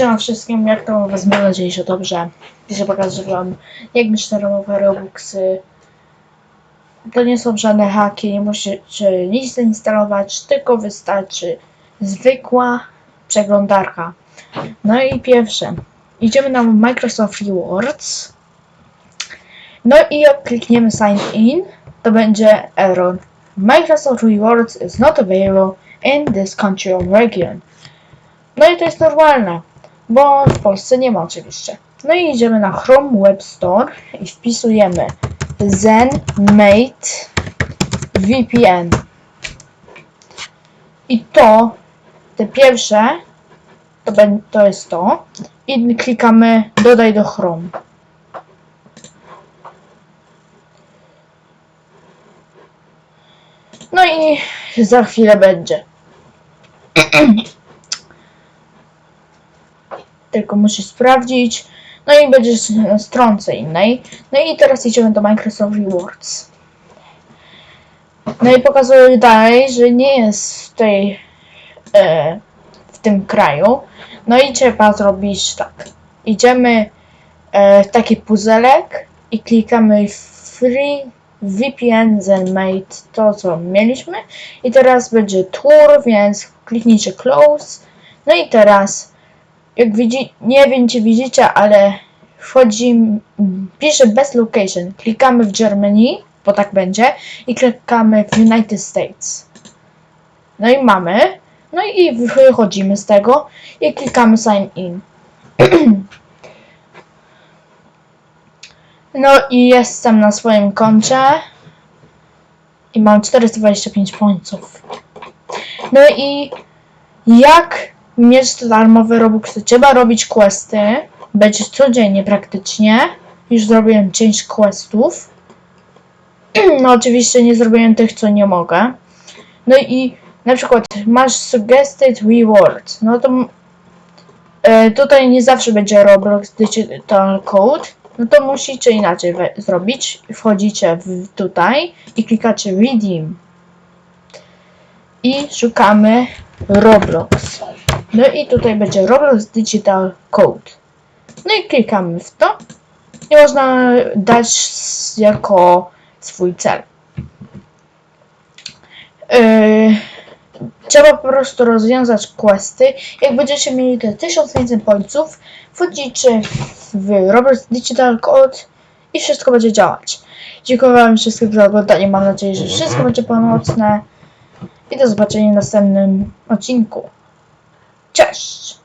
Siema wszystkim, jak to was? Mam nadzieję, że dobrze. Dzisiaj pokażę wam, jak mieć darmowe Robuxy. To nie są żadne haki, nie musicie nic zainstalować, tylko wystarczy zwykła przeglądarka. No i pierwsze, idziemy na Microsoft Rewards. No i jak klikniemy sign in, to będzie error. Microsoft Rewards is not available in this country or region. No i to jest normalne, bo w Polsce nie ma oczywiście. No i idziemy na Chrome Web Store i wpisujemy ZenMate VPN. I to, te pierwsze, to, to jest to. I klikamy dodaj do Chrome. No i za chwilę będzie. tylko musisz sprawdzić. No i będziesz na stronce innej. No i teraz idziemy do Microsoft Rewards. No i pokazuje dalej, że nie jest w tej e, w tym kraju. No i trzeba zrobić tak. Idziemy e, w taki puzelek i klikamy Free VPN ZenMate, to co mieliśmy. I teraz będzie tour, więc kliknijcie Close. No i teraz jak widzi, nie wiem czy widzicie, ale wchodzi, pisze best location, klikamy w Germany, bo tak będzie, i klikamy w United States. No i mamy, no i wychodzimy z tego i klikamy sign in. No i jestem na swoim koncie i mam 425 pońców. No i jak mieć te darmowe Robuxy? Trzeba robić questy, będzie codziennie praktycznie. Już zrobiłem część questów. No oczywiście nie zrobiłem tych, co nie mogę. No i na przykład masz suggested reward. No to e, tutaj nie zawsze będzie Roblox Digital Code. No to musicie inaczej zrobić. Wchodzicie w, tutaj i klikacie redeem. I szukamy Roblox. No i tutaj będzie Roblox Digital Code. No i klikamy w to. I można dać jako swój cel. Yy, trzeba po prostu rozwiązać questy. Jak będziecie mieli te 1500 pońców, wchodzicie w Roblox Digital Code i wszystko będzie działać. Dziękuję Wam wszystkim za oglądanie. Mam nadzieję, że wszystko będzie pomocne. I do zobaczenia w następnym odcinku. Cześć!